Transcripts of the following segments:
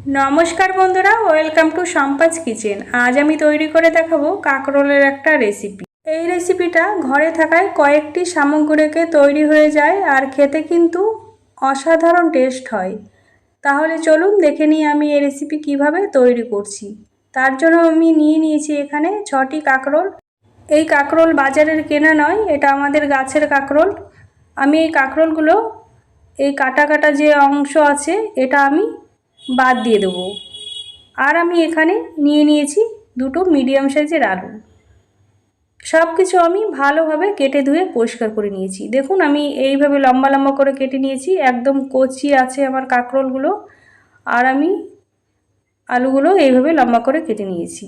নমস্কার বন্ধুরা, welcome to Sampaje kitchen. আজ আমি তৈরি করে দেখাবো কাঁকরোলের একটা রেসিপি। এই রেসিপিটা ঘরে থাকায় কয়েকটি সামগ্রীকে তৈরি হয়ে যায় আর খেতে কিন্তু অসাধারণ টেস্ট হয়। তাহলে চলুন দেখে নিই আমি এই রেসিপি কীভাবে তৈরি করছি। তার জন্য আমি নিয়ে নিয়েছি এখানে ছটি কাঁকরোল। এই কাঁকরোল বাজারের কেনা নয়, এটা আমাদের গাছের কাঁকরোল। আমি এই কাঁকরোলগুলো, এই কাটা কাটা যে অংশ আছে, এটা আমি বাদ দিয়ে দেবো। আর আমি এখানে নিয়ে নিয়েছি দুটো মিডিয়াম সাইজের আলু। সব কিছু আমি ভালোভাবে কেটে ধুয়ে পরিষ্কার করে নিয়েছি। দেখুন, আমি এইভাবে লম্বা লম্বা করে কেটে নিয়েছি। একদম কচি আছে আমার কাঁকরোলগুলো। আর আমি আলুগুলো এইভাবে লম্বা করে কেটে নিয়েছি।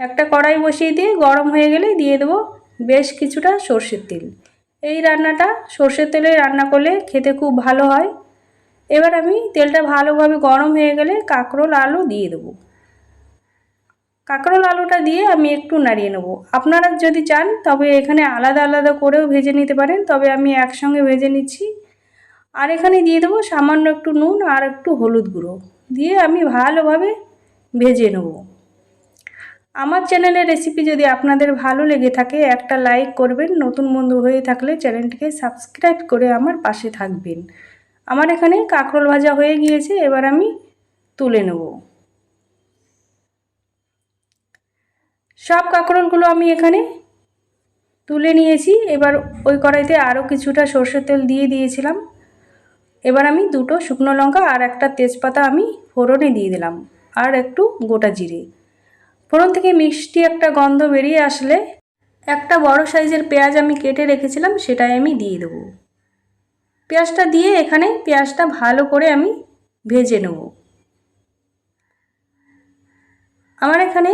একটা কড়াই বসিয়ে দিয়ে গরম হয়ে গেলে দিয়ে দেবো বেশ কিছুটা সর্ষের তেল। এই রান্নাটা সর্ষের তেলে রান্না করলে খেতে খুব ভালো হয়। এবার আমি তেলটা ভালোভাবে গরম হয়ে গেলে কাঁকরোল, আলু দিয়ে দেবো। কাঁকরোল, আলুটা দিয়ে আমি একটু নাড়িয়ে নেব। আপনারা যদি চান, তবে এখানে আলাদা আলাদা করেও ভেজে নিতে পারেন, তবে আমি একসঙ্গে ভেজে নিচ্ছি। আর এখানে দিয়ে দেবো সামান্য একটু নুন আর একটু হলুদ গুঁড়ো। দিয়ে আমি ভালোভাবে ভেজে নেব। আমার চ্যানেলের রেসিপি যদি আপনাদের ভালো লেগে থাকে, একটা লাইক করবেন। নতুন বন্ধু হয়ে থাকলে চ্যানেলটিকে সাবস্ক্রাইব করে আমার পাশে থাকবেন। আমার এখানে কাঁকরোল ভাজা হয়ে গিয়েছে, এবার আমি তুলে নেব। সব কাঁকরোলগুলো আমি এখানে তুলে নিয়েছি। এবার ওই কড়াইতে আরও কিছুটা সর্ষের তেল দিয়ে দিয়েছিলাম। এবার আমি দুটো শুকনো লঙ্কা আর একটা তেজপাতা আমি ফোড়নে দিয়ে দিলাম, আর একটু গোটা জিরে। ফোড়ন থেকে মিষ্টি একটা গন্ধ বেরিয়ে আসলে একটা বড় সাইজের পেঁয়াজ আমি কেটে রেখেছিলাম, সেটাই আমি দিয়ে দেবো। পেঁয়াজটা দিয়ে এখানে পেঁয়াজটা ভালো করে আমি ভেজে নেব। আমার এখানে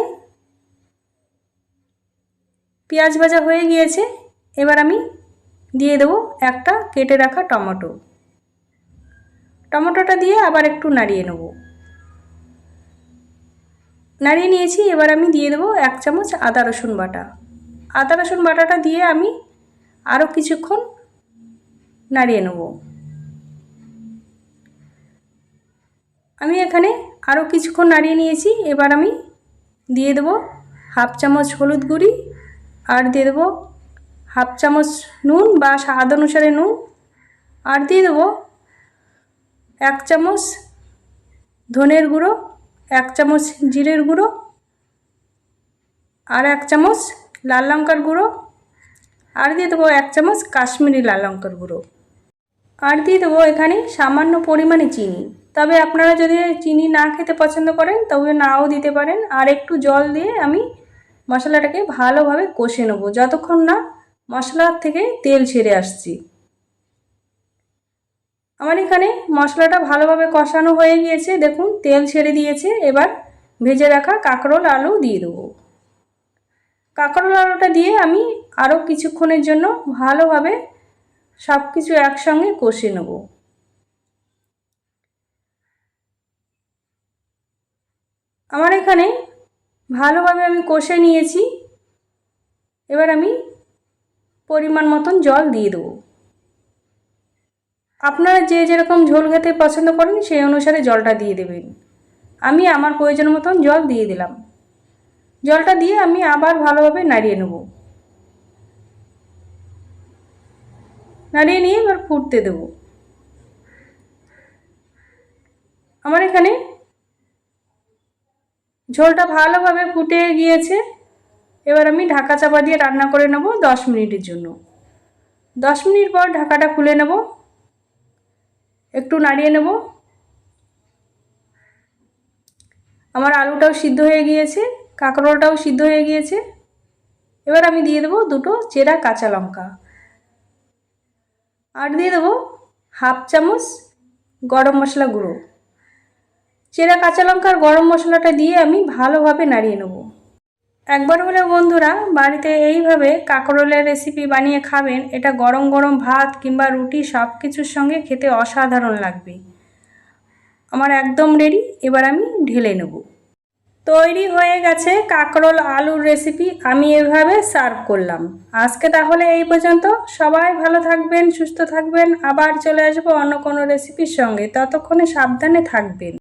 পেঁয়াজ ভাজা হয়ে গিয়েছে। এবার আমি দিয়ে দেবো একটা কেটে রাখা টমেটো। টমেটোটা দিয়ে আবার একটু নাড়িয়ে নেব। নাড়িয়ে নিয়েছি, এবার আমি দিয়ে দেবো এক চামচ আদা রসুন বাটা। আদা রসুন বাটাটা দিয়ে আমি আরও কিছুক্ষণ নাড়িয়ে নেব। আমি এখানে আরও কিছুক্ষণ নাড়িয়ে নিয়েছি। এবার আমি দিয়ে দেবো হাফ চামচ হলুদ গুঁড়ি আর দিয়ে দেবো হাফ চামচ নুন বা স্বাদ অনুসারে নুন। আর দিয়ে দেবো এক চামচ ধনের গুঁড়ো, এক চামচ জিরের গুঁড়ো আর এক চামচ লাল লঙ্কার গুঁড়ো। আর দিয়ে দেবো এক চামচ কাশ্মীরি লাল লঙ্কার গুঁড়ো। আর দিয়ে দেবো এখানে সামান্য পরিমাণে চিনি। তবে আপনারা যদি চিনি না খেতে পছন্দ করেন তবে নাও দিতে পারেন। আর একটু জল দিয়ে আমি মশলাটাকে ভালোভাবে কষে নেব। যতক্ষণ না মশলার থেকে তেল ছেড়ে আসছি। আমার এখানে মশলাটা ভালোভাবে কষানো হয়ে গিয়েছে। দেখুন, তেল ছেড়ে দিয়েছে। এবার ভেজে রাখা কাঁকরোল আলু দিয়ে দেবো। কাঁকরোল আলুটা দিয়ে আমি আরও কিছুক্ষণের জন্য ভালোভাবে সব কিছু একসঙ্গে কষে নেব। আমার এখানে ভালোভাবে আমি কষে নিয়েছি। এবার আমি পরিমাণ মতন জল দিয়ে দেবো। আপনারা যে যেরকম ঝোল খেতে পছন্দ করেন, সেই অনুসারে জলটা দিয়ে দেবেন। আমি আমার প্রয়োজন মতন জল দিয়ে দিলাম। জলটা দিয়ে আমি আবার ভালোভাবে নাড়িয়ে নেব। নাড়িয়ে নিয়ে এবার ফুটতে দেব। আমার এখানে ঝোলটা ভালোভাবে ফুটে গিয়েছে। এবার আমি ঢাকা চাপা দিয়ে রান্না করে নেব দশ মিনিটের জন্য। দশ মিনিট পর ঢাকাটা খুলে নেব। একটু নাড়িয়ে নেব। আমার আলুটাও সিদ্ধ হয়ে গিয়েছে, কাঁকরোলটাও সিদ্ধ হয়ে গিয়েছে। এবার আমি দিয়ে দেবো দুটো চেরা কাঁচা লঙ্কা। আর দিয়ে দেবো হাফ চামচ গরম মশলা গুঁড়ো। চেরা কাঁচা লঙ্কার গরম মশলাটা দিয়ে আমি ভালোভাবে নাড়িয়ে নেব। একবার হলে বন্ধুরা, বাড়িতে এইভাবে কাঁকরোলের রেসিপি বানিয়ে খাবেন, এটা গরম গরম ভাত কিংবা রুটি সব কিছুর সঙ্গে খেতে অসাধারণ লাগবে। আমার একদম রেডি এবার আমি ঢেলে নেব। তৈরি হয়ে গেছে কাঁকরোল আলুর রেসিপি আমি এভাবে সার্ভ করলাম। আজকে তাহলে এই পর্যন্ত। সবাই ভালো থাকবেন, সুস্থ থাকবেন। আবার চলে আসব অন্য কোনো রেসিপির সঙ্গে। ততক্ষণে সাবধানে থাকবেন।